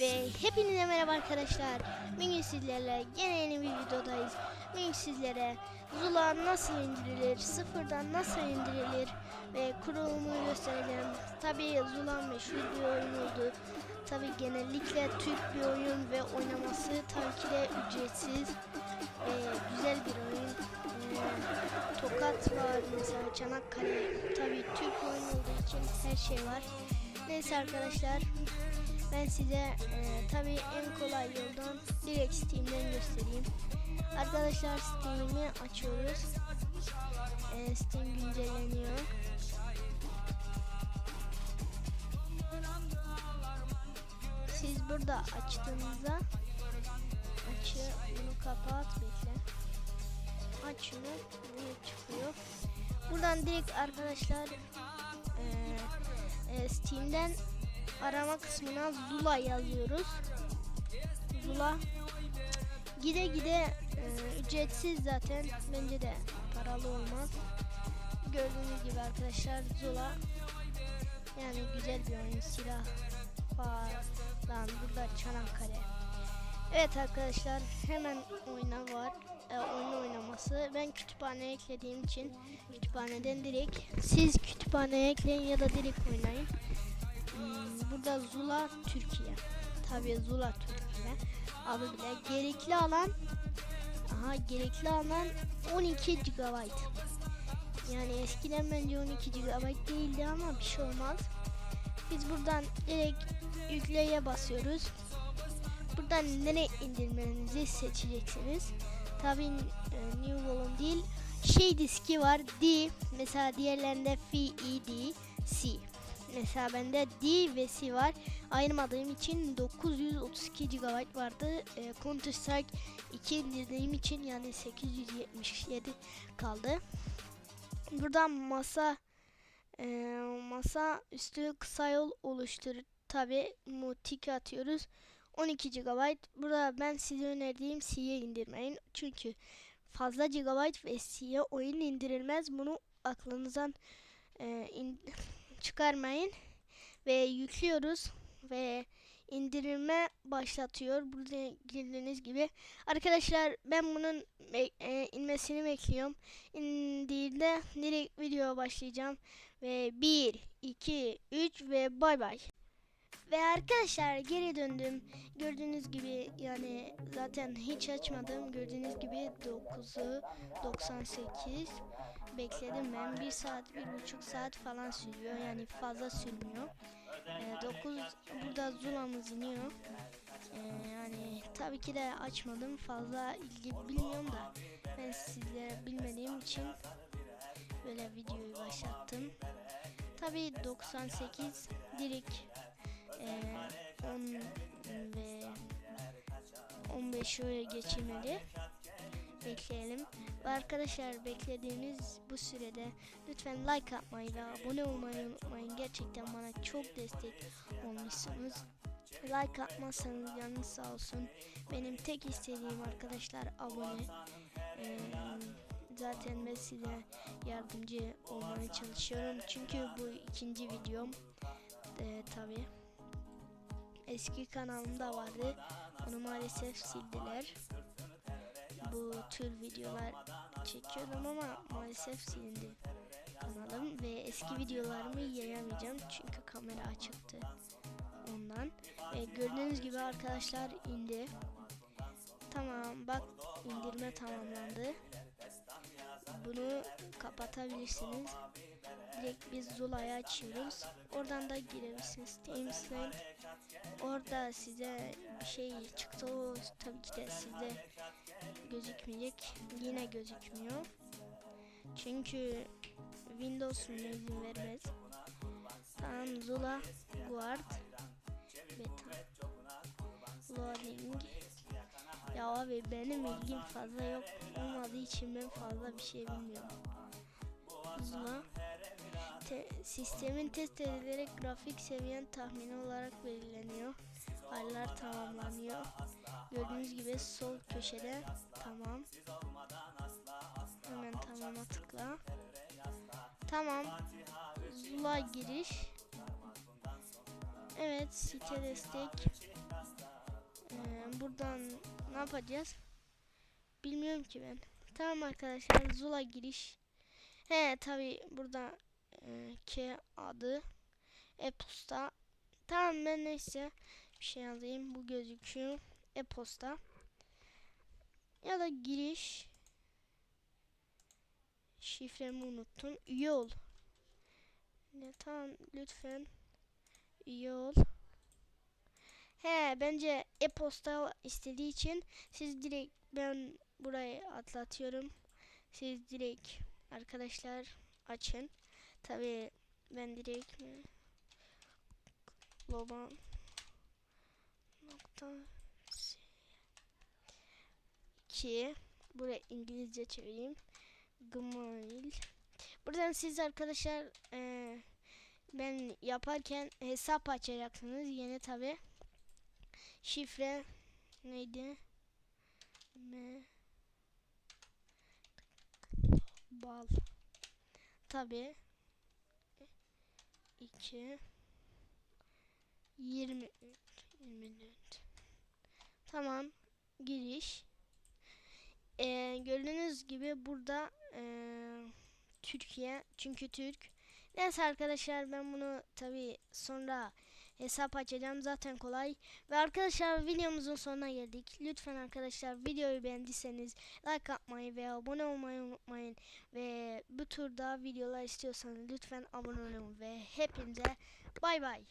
Ve hepinize merhaba arkadaşlar. Bugün sizlerle gene yeni bir videodayız. Bugün sizlere Zula nasıl indirilir, sıfırdan nasıl indirilir ve kurulumunu göstereceğim. Tabi Zula meşhur bir oyun oldu. Tabi genellikle Türk bir oyun ve oynaması tabii ki de ücretsiz ve güzel bir oyun. Ee, Tokat var mesela Çanakkale. Tabi Türk oyun olduğu için her şey var. Neyse arkadaşlar ben size e, tabi en kolay yoldan direkt Steam'den göstereyim. Arkadaşlar Steam'i açıyoruz. E, Steam güncelleniyor. Siz burada açtığınızda açı bunu kapat bekle. Aç şunu bu çıkıyor. Buradan direkt arkadaşlar e, e, Steam'den arama kısmına Zula yazıyoruz. Zula gide gide e, ücretsiz zaten bence de paralı olmaz. Gördüğünüz gibi arkadaşlar Zula yani güzel bir oyun silah falan burada Çanakkale. Evet arkadaşlar hemen oyuna var. E, oyunu oynaması. Ben kütüphaneye eklediğim için kütüphaneden direkt siz kütüphaneye ekleyin ya da direkt oynayın. Burada Zula Türkiye. Tabii Zula Türkiye adı bile. Gerekli alan aha gerekli alan 12 GB. Yani eskiden bence 12 GB değildi ama bir şey olmaz. Biz buradan direkt yükleye basıyoruz. Buradan nereye indirmenizi seçeceksiniz. Tabii e, New Volume değil. Şey diski var. D. Mesela diğerlerinde F, E, D, C. Mesela bende D ve C var. Ayırmadığım için 932 GB vardı. E, Counter Strike 2 indirdiğim için yani 877 kaldı. Buradan masa e, masa üstü kısa yol oluştur. Tabi mutik atıyoruz. 12 GB. Burada ben size önerdiğim C'ye indirmeyin. Çünkü fazla GB ve C'ye oyun indirilmez. Bunu aklınızdan e, in, çıkarmayın. Ve yüklüyoruz. Ve indirime başlatıyor. Burada girdiğiniz gibi. Arkadaşlar ben bunun e, inmesini bekliyorum. İndiğinde direkt videoya başlayacağım. Ve 1, 2, 3 ve bay bay. Ve arkadaşlar geri döndüm. Gördüğünüz gibi yani zaten hiç açmadım. Gördüğünüz gibi 9'u 98 bekledim ben. 1 saat, 1,5 saat falan sürüyor. Yani fazla sürmüyor. Ee, 9 burada Zula'mız iniyor. Ee, yani tabii ki de açmadım. Fazla ilgi bilmiyorum da ben sizlere bilmediğim için böyle videoyu başlattım. Tabii 98 direkt 10 ve 15 şöyle geçirmeli. Bekleyelim. Ve arkadaşlar beklediğiniz bu sürede lütfen like atmayı ve abone olmayı unutmayın. Gerçekten bana çok destek olmuşsunuz. Like atmazsanız yanınız sağ olsun. Benim tek istediğim arkadaşlar abone. Ee, zaten ben size yardımcı olmaya çalışıyorum. Çünkü bu ikinci videom. Ee, tabii eski kanalımda vardı. Onu maalesef sildiler. Bu tür videolar çekiyordum ama maalesef silindi kanalım ve eski videolarımı yayamayacağım çünkü kamera açıktı ondan. Ve gördüğünüz gibi arkadaşlar indi. Tamam bak indirme tamamlandı. Bunu kapatabilirsiniz. Direkt biz Zula'yı açıyoruz. Oradan da girebilirsiniz. Steam Slate. Orada size bir şey çıktı. O tabii ki de sizde gözükmeyecek. Yine gözükmüyor. Çünkü Windows izin vermez. Tamam Zula Guard Beta Loading Ya abi benim ilgim fazla yok olmadığı için ben fazla bir şey bilmiyorum. Zula te, sistemin test edilerek grafik seviyen tahmini olarak belirleniyor. Ayarlar tamamlanıyor. Gördüğünüz gibi sol köşede tamam. Hemen tamama tıkla. Tamam. Zula giriş. Evet site destek. Ee, buradan ne yapacağız? Bilmiyorum ki ben. Tamam arkadaşlar Zula giriş. He tabi burada e, K adı e-posta. Tamam ben neyse bir şey yazayım. Bu gözüküyor. E-posta. Ya da giriş. Şifremi unuttum. Üye ol. Ne tamam lütfen üye ol. He bence e-posta istediği için siz direkt ben burayı atlatıyorum. Siz direkt arkadaşlar açın. Tabi ben direkt mi? Global nokta ki buraya İngilizce çevireyim. Gmail. Buradan siz arkadaşlar eee, ben yaparken hesap açacaksınız. Yeni tabi. Şifre neydi? M bal. Tabi 2 20 24 Tamam. Giriş. Ee, gördüğünüz gibi burada ee, Türkiye çünkü Türk. Neyse arkadaşlar ben bunu tabi sonra hesap açacağım zaten kolay. Ve arkadaşlar videomuzun sonuna geldik. Lütfen arkadaşlar videoyu beğendiyseniz like atmayı ve abone olmayı unutmayın. Ve bu turda videolar istiyorsanız lütfen abone olun ve hepinize bay bay.